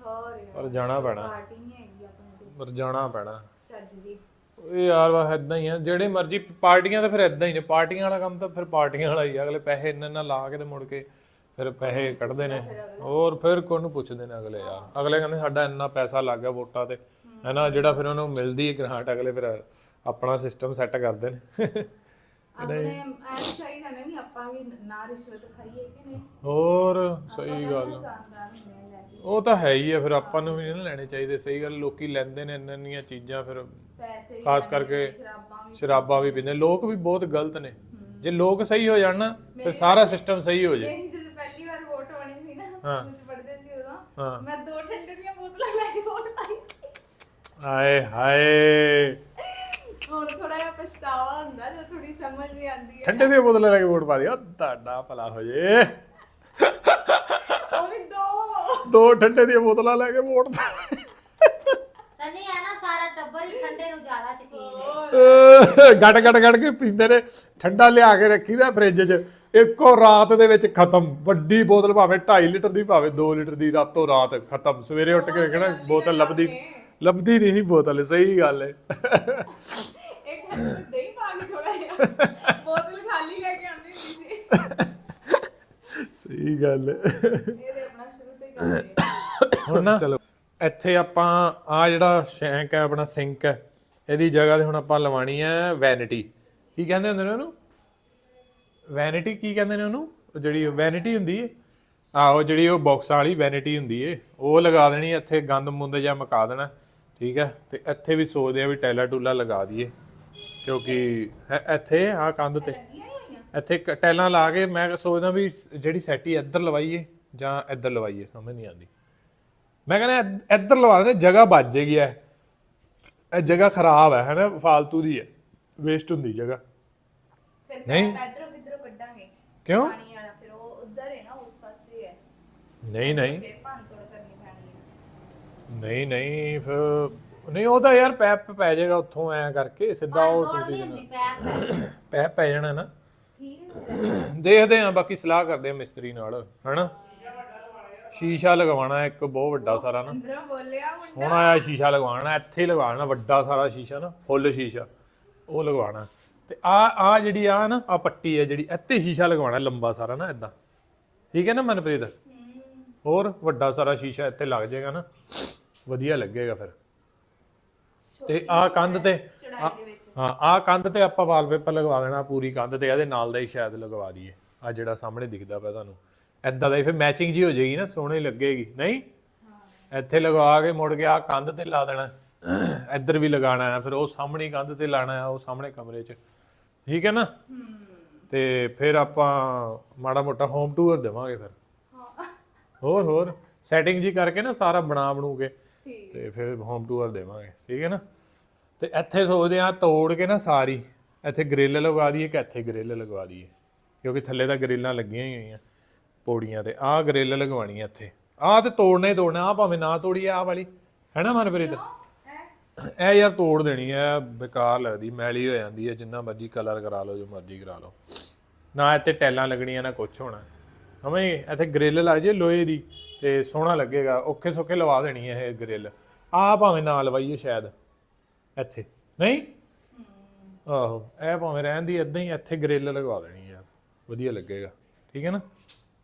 ਹੋਰ ਪਰ ਜਾਣਾ ਪੈਣਾ। ਪਾਰਟੀ ਨਹੀਂ ਹੈਗੀ ਆਪਣੀ। ਤੇ ਪਰ ਜਾਣਾ ਪੈਣਾ। ਚੱਜ ਦੀ। ਇਹ ਯਾਰ ਵਾ ਇਦਾਂ ਹੀ ਆ ਜਿਹੜੇ ਮਰਜ਼ੀ ਪਾਰਟੀਆਂ ਤਾਂ ਫਿਰ ਇਦਾਂ ਹੀ ਨੇ ਪਾਰਟੀਆਂ ਵਾਲਾ ਕੰਮ ਤਾਂ ਫਿਰ ਪਾਰਟੀਆਂ ਵਾਲਾ ਹੀ ਆ ਅਗਲੇ ਪੈਸੇ ਇੰਨਾ ਇੰਨਾ ਲਾ ਕੇ ਤੇ ਮੁੜ ਕੇ ਫਿਰ ਪੈਸੇ ਕੱਢਦੇ ਨੇ। ਹੋਰ ਫਿਰ ਕੋਨੂੰ ਪੁੱਛਦੇ ਨੇ ਅਗਲੇ ਯਾਰ? ਅਗਲੇ ਕਹਿੰਦੇ ਸਾਡਾ ਇੰਨਾ ਪੈਸਾ ਲੱਗ ਗਿਆ ਵੋਟਾਂ ਤੇ ਹੈਨਾ ਜਿਹੜਾ ਫਿਰ ਉਹਨੂੰ ਮਿਲਦੀ ਹੈ ਗ੍ਰਾਂਟ ਅਗਲੇ ਫਿਰ ਆਪਣਾ ਸਿਸਟਮ ਸੈੱਟ ਕਰਦੇ ਨੇ। ਆਪਣੇ ਐਸ ਚਾਹੀਦਾ ਨਾ ਵੀ ਆਪਾਂ ਵੀ ਨਾ ਰਿਸ਼ਵਤ ਖਾਈਏ ਕਿ ਨਹੀਂ। ਹੋਰ ਸਹੀ ਗੱਲ। ਆ। ਸਾਨਦਾਰ ਹੁੰਦੇ ਆ ਲੈ ਕੇ। ਉਹ ਤਾਂ ਹੈ ਹੀ ਆ ਫਿਰ ਆਪਾਂ ਨੂੰ ਵੀ ਨਹੀਂ ਨਾ ਲੈਣੇ ਚਾਹੀਦੇ। ਸਹੀ ਗੱਲ ਲੋਕੀ ਲੈਂਦੇ ਨੇ ਇੰਨੀਆਂ ਇੰਨੀਆਂ ਚੀਜ਼ਾਂ ਫਿਰ ਪੈਸੇ ਵੀ ਖਾਸ ਕਰਕੇ ਸ਼ਰਾਬਾਂ ਵੀ ਸ਼ਰਾਬਾਂ ਵੀ ਪੀਂਦੇ ਲੋਕ ਵੀ ਬਹੁਤ ਗਲਤ ਨੇ। ਜੇ ਲੋਕ ਸਹੀ ਹੋ ਜਾਣ ਨਾ ਤੇ ਸਾਰਾ ਸਿਸਟਮ ਸਹੀ ਹੋ ਜਾਏ। ਇਹ ਜਦੋਂ ਪਹਿਲੀ ਵਾਰ ਵੋਟ ਹੋਣੀ ਸੀ ਨਾ ਸਕੂਲ ਚ ਪੜ੍ਹਦੇ ਸੀ ਉਦੋਂ ਹਾਂ। ਮੈਂ ਦੋ ਠੰਡੇ ਦੀਆਂ ਬੋਤਲਾਂ ਲੈ ਕੇ ਵੋਟ ਪਾਈ ਸੀ। ਆਏ ਹਾਏ ਹੁਣ ਥੋੜਾ ਜਿਹਾ ਪਛਤਾਵਾ ਹੁੰਦਾ ਜਦੋਂ ਥੋੜੀ ਸਮਝ ਵੀ ਆਉਂਦੀ ਹੈ। ਠੰਡੇ ਦੀਆਂ ਬੋਤਲਾਂ ਲੈ ਕੇ ਵੋਟ ਪਾ ਦਿਆ ਤੁਹਾਡਾ ਭਲਾ ਹੋ ਜੇ। ਉਹ ਵੀ ਦੋ। ਦੋ ਠੰਡੇ ਦੀਆਂ ਬੋਤਲਾਂ ਲੈ ਕੇ ਵੋਟ ਪਾ ਸਨੀ ਹੈ ਨਾ ਸਾਰਾ ਟੱਬਰ ਹੀ ਠੰਡੇ ਨੂੰ ਜ਼ਿਆਦਾ ਸ਼ਕੀਨ ਹੈ ਗੜ ਗੜ ਗੜ ਕੇ ਪੀਂਦੇ ਨੇ। ਠੰਡਾ ਲਿਆ ਕੇ ਰੱਖੀਦਾ ਫ੍ਰਿਜ 'ਚ। ਇੱਕੋ ਰਾਤ ਦੇ ਵਿੱਚ ਖਤਮ। ਵੱਡੀ ਬੋਤਲ ਭਾਵੇਂ 2.5 ਲੀਟਰ ਦੀ ਭਾਵੇਂ 2 ਲੀਟਰ ਦੀ ਰਾਤੋਂ ਰਾਤ ਖਤਮ। ਸਵੇਰੇ ਉੱਠ ਕੇ ਵੇਖਣਾ ਬੋਤਲ ਲੱਭਦੀ ਲੱਭਦੀ ਨਹੀਂ ਸੀ ਬੋਤਲ। ਸਹੀ ਗੱਲ ਹੈ। ਇੱਕ ਹੱਥ ਤੇ ਦਹੀਂ ਬੋਤਲ ਖਾਲੀ ਲੈ ਕੇ ਆਉਂਦੀ ਸੀ। ਸਹੀ ਗੱਲ ਹੈ। ਇਹਦੇ ਆਪਣਾ ਸ਼ੁਰੂ ਤੋਂ ਹੀ ਕਰਦੇ ਹੁਣ ਨਾ ਚਲੋ। ਇੱਥੇ ਆਪਾਂ ਆ ਜਿਹੜਾ ਸ਼ੈਂਕ ਹੈ ਆਪਣਾ ਸਿੰਕ ਹੈ ਇਹਦੀ ਜਗ੍ਹਾ ਤੇ ਹੁਣ ਆਪਾਂ ਲਵਾਣੀ ਹੈ ਵੈਨਿਟੀ ਕੀ ਕਹਿੰਦੇ ਹੁੰਦੇ ਨੇ ਉਹਨੂੰ? ਵੈਨਿਟੀ ਕੀ ਕਹਿੰਦੇ ਨੇ ਉਹਨੂੰ? ਉਹ ਜਿਹੜੀ ਵੈਨਿਟੀ ਹੁੰਦੀ ਹੈ ਆਹੋ ਜਿਹੜੀ ਉਹ ਬਾਕਸਾਂ ਵਾਲੀ ਵੈਨਿਟੀ ਹੁੰਦੀ ਏ। ਉਹ ਲਗਾ ਦੇਣੀ ਹੈ, ਇੱਥੇ ਗੰਦ ਮੁੰਦ ਜਾਂ ਮਕਾ ਦੇਣਾ। ਠੀਕ ਹੈ ਤੇ ਇੱਥੇ ਵੀ ਸੋਚਦੇ ਆ ਵੀ ਟੈਲਾ ਟੂਲਾ ਲਗਾ ਦਈਏ। ਕਿਉਂਕਿ ਇੱਥੇ ਆ ਕੰਧ ਤੇ। ਇੱਥੇ ਕ- ਟੈਲਾਂ ਲਾ ਕੇ ਮੈਂ ਸੋਚਦਾ ਵੀ ਸ- ਜਿਹੜੀ ਸੈਟੀ ਇੱਧਰ ਲਵਾਈਏ ਜਾਂ ਇੱਧਰ ਲਵਾਈਏ ਸਮਝ ਨਹੀਂ ਆਉਂਦੀ। ਮੈਂ ਕਹਿੰਦਾ ਇੱਧ- ਇੱਧਰ ਲਵਾ ਦੇਣਾ ਜਗ੍ਹਾ ਬਚ ਜੇਗੀ ਐ। ਇਹ ਜਗ੍ਹਾ ਖਰਾਬ ਹੈ ਹੈਨਾ ਫਾਲਤੂ ਦੀ ਹੈ ਵੇਸਟ ਹੁੰਦੀ ਜਗ੍ਹਾ। ਫਿਰ ਨਹੀਂ। ਬੈਡਰੂਮ ਕਿੱਧਰੋਂ ਕੱਢਾਂਗੇ? ਕਿਉਂ? ਪਾਣੀ ਵਾਲਾ ਫਿਰ ਉਹ ਉਧਰ ਹੈ ਨਾ ਉਸ ਪਾਸੇ ਹੈ ਨਹੀਂ ਨਹੀਂ। ਫਿਰ ਭੰਨ ਤੋੜ ਕਰਨੀ ਪੈਣੀ ਹੈ ਨਹੀਂ ਨਹੀਂ ਫਿਰ ਨਹੀਂ ਉਹ ਤਾਂ ਯਾਰ ਪੈਪ ਪੈ ਜਾਏਗਾ ਉੱਥੋਂ ਐ ਕਰਕੇ ਸਿੱਧਾ ਉਹ ਟੁੱਟੀ ਨਹੀਂ ਹੁੰਦੀ ਪੈਰ ਪੈਪ ਪੈ ਜਾਣਾ ਨਾ। ਠੀਕ ਹੈ। ਦੇਖਦੇ ਆ ਬਾਕੀ ਸਲਾਹ ਕਰਦੇ ਆ ਮਿਸਤਰੀ ਨਾਲ ਹਨਾ? ਸ਼ੀਸ਼ਾ ਲਗਵਾਉਣਾ ਇੱਕ ਬਹੁਤ ਵੱਡਾ ਸਾਰਾ ਨਾ। ਅੰਦਰੋਂ ਬੋਲਿਆ ਮੁੰਡਾ। ਸੋਹਣਾ ਆ ਸ਼ੀਸ਼ਾ ਲਗਵਾਉਣਾ ਇੱਥੇ ਹੀ ਲਗਵਾਉਣਾ ਵੱਡਾ ਸਾਰਾ ਸ਼ੀਸ਼ਾ ਨਾ ਫੁੱਲ ਸ਼ੀਸ਼ਾ ਉਹ ਲਗਵਾਉਣਾ। ਤੇ ਆ ਆ ਜਿਹੜੀ ਆ ਨਾ ਆ ਪੱਟੀ ਹੈ ਜਿਹੜੀ ਇੱਥੇ ਸ਼ੀਸ਼ਾ ਲਗਵਾਉਣਾ ਲੰਬਾ ਸਾਰਾ ਨਾ ਇਦਾਂ। ਠੀਕ ਹੈ ਨਾ ਮਨਪ੍ਰੀਤ? ਹੋਰ ਵੱਡਾ ਸਾਰਾ ਸ਼ੀਸ਼ਾ ਇੱਥੇ ਲੱਗ ਜਾਏਗਾ ਨਾ। ਵਧੀਆ ਲੱਗੇਗਾ ਫਿਰ। ਤੇ ਆ ਕੰਧ ਤੇ ਹਾਂ ਆ ਕੰਧ ਤੇ ਆਪਾਂ ਵਾਲਪੇਪਰ ਲਗਵਾ ਦੇਣਾ ਪੂਰੀ ਕੰਧ ਤੇ ਇਹਦੇ ਨਾਲ ਦਾ ਹੀ ਸ਼ਾਇਦ ਲਗਵਾ ਦਈਏ। ਆ ਜਿਹੜਾ ਸਾਹਮਣੇ ਦਿਖਦਾ ਪਿਆ ਤੁਹਾਨੂੰ। ਐਦਾਂ ਦਾ ਹੀ ਫਿਰ ਮੈਚਿੰਗ ਜੀ ਹੋ ਜਾਏਗੀ ਨਾ ਸੋਹਣੀ ਲੱਗੇਗੀ। ਨਹੀਂ? ਇੱਥੇ ਲਗਵਾ ਕੇ ਮੁੜ ਕੇ ਆ ਕੰਧ ਤੇ ਲਾ ਦੇਣਾ। ਇੱਧਰ ਵੀ ਲਗਾਉਣਾ ਹੈ ਫਿਰ ਉਹ ਸਾਹਮਣੀ ਕੰਧ ਤੇ ਲਾਣਾ ਹੈ ਉਹ ਸਾਹਮਣੇ ਕਮਰੇ 'ਚ। ਠੀਕ ਹੈ ਨਾ? ਤੇ ਫਿਰ ਆਪਾਂ ਮਾੜਾ ਮੋਟਾ ਹੋਮ ਟੂਰ ਦੇਵਾਂਗੇ ਫਿਰ। ਹੋਰ ਹੋਰ। ਸੈਟਿੰਗ ਜੀ ਕਰਕੇ ਨਾ ਸਾਰਾ ਬਣਾ ਬਣੂ ਕੇ। ਤੇ ਫਿਰ ਹੋਮ ਟੂਰ ਦੇਵਾਂਗੇ ਠੀਕ ਹੈ ਨਾ? ਤੇ ਇੱਥੇ ਸੋਚਦੇ ਆ ਤੋੜ ਕੇ ਨਾ ਸਾਰੀ ਇੱਥੇ ਗ੍ਰਿਲ ਲਗਵਾ ਦਈਏ ਕਿ ਇੱਥੇ ਗ੍ਰਿਲ ਲਗਵਾ ਦਈਏ? ਕਿਉਂਕਿ ਥੱਲੇ ਤਾਂ ਗ੍ਰਿਲਾਂ ਲੱਗੀਆਂ ਹੀ ਹੋਈਆਂ ਪੌੜੀਆਂ ਤੇ ਆਹ ਗ੍ਰਿਲ ਲਗਵਾਣੀ ਆ ਇੱਥੇ। ਆਹ ਤੇ ਤੋੜਨਾ ਹੀ ਤੋੜਨਾ ਆ ਭਾਵੇਂ ਨਾ ਤੋੜੀਏ ਆਹ ਵਾਲੀ ਹੈ ਨਾ ਮਨਪ੍ਰੀਤ? ਇਹ ਯਾਰ ਤੋੜ ਦੇਣੀ ਐ ਬੇਕਾਰ ਲੱਗਦੀ ਮੈਲੀ ਹੋ ਜਾਂਦੀ ਹੈ ਜਿੰਨਾ ਮਰਜ਼ੀ ਕਲਰ ਕਰਾ ਲਓ ਜੋ ਮਰਜ਼ੀ ਕਰਾ ਲਓ। ਨਾ ਇੱਥੇ ਟੈਲਾਂ ਲੱਗਣੀਆਂ ਨਾ ਕੁਝ ਹੋਣਾ। ਹਵੇਂ ਇੱਥੇ ਗ੍ਰਿਲ ਲੱਗ ਜੇ ਲੋਹੇ ਦੀ। ਤੇ ਸੋਹਣਾ ਲੱਗੇਗਾ, ਔਖੇ ਸੌਖੇ ਲਵਾ ਦੇਣੀ ਹੈ ਇਹ ਗ੍ਰਿਲ ਆ ਭਾਵੇਂ ਨਾ ਲਵਾਈਏ ਸ਼ਾਇਦ, ਇੱਥੇ। ਨਹੀਂ? ਆਹੋ, ਇਹ ਭਾਵੇਂ ਰਹਿਣ ਦੀ ਇਦਾਂ ਹੀ ਇੱਥੇ ਗ੍ਰਿਲ ਲਗਵਾ ਦੇਣੀ ਯਾਰ ਵਧੀਆ ਲੱਗੇਗਾ, ਠੀਕ ਹੈ ਨਾ?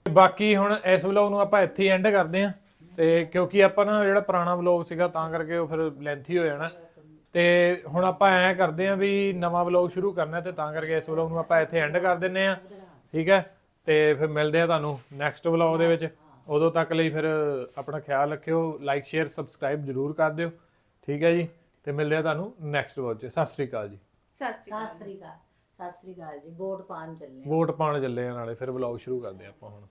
ਬਾਕੀ ਹੁਣ ਇਸ ਵਲੌਗ ਨੂੰ ਆਪਾਂ ਇੱਥੇ ਐਂਡ ਕਰਦੇ ਆਂ ਤੇ ਕਿਉਂਕਿ ਆਪਾਂ ਨਾ ਜਿਹੜਾ ਪੁਰਾਣਾ ਵਲੌਗ ਸੀਗਾ, ਤਾਂ ਕਰਕੇ ਉਹ ਫਿਰ ਲੈਂਥੀ ਹੋ ਜਾਣਾ। ਤੇ ਹੁਣ ਆਪਾਂ ਐਂ ਕਰਦੇ ਆਂ ਵੀ ਨਵਾਂ ਵਲੌਗ ਸ਼ੁਰੂ ਕਰਨਾ ਤੇ ਤਾਂ ਕਰਕੇ ਇਸ ਵਲੌਗ ਨੂੰ ਆਪਾਂ ਇੱਥੇ ਐਂਡ ਕਰ ਦਿੰਨੇ ਆ ਠੀਕ ਹੈ? ਤੇ ਫਿਰ ਮਿਲਦੇ ਆ ਤੁਹਾਨੂੰ ਨੈਕਸਟ ਵਲੌਗ ਦੇ ਵਿੱਚ। ਉਦੋਂ ਤੱਕ ਲਈ ਫਿਰ ਆਪਣਾ ਖਿਆਲ ਰੱਖਿਓ ਲਾਈਕ ਸ਼ੇਅਰ ਸਬਸਕ੍ਰਾਈਬ ਜਰੂਰ ਕਰ ਦਿਓ। ਠੀਕ ਹੈ ਜੀ? ਤੇ ਮਿਲਦੇ ਆ ਤੁਹਾਨੂੰ ਨੈਕਸਟ ਵਲੌਗ 'ਚ। ਸਤਿ ਸ੍ਰੀ ਅਕਾਲ ਜੀ। ਸਤਿ ਸ਼੍ਰੀ ਅਕਾਲ। ਸਤਿ ਸ੍ਰੀ ਅਕਾਲ। ਸਤਿ ਸ੍ਰੀ ਅਕਾਲ ਜੀ। ਵੋਟ ਪਾਣ ਚੱਲੇ ਵੋਟ ਪਾਣ ਚੱਲੇ ਆ ਨਾਲੇ ਫਿਰ ਵਲੌਗ ਸ਼ੁਰੂ ਕਰਦੇ ਆ ਆਪਾਂ ਹੁਣ।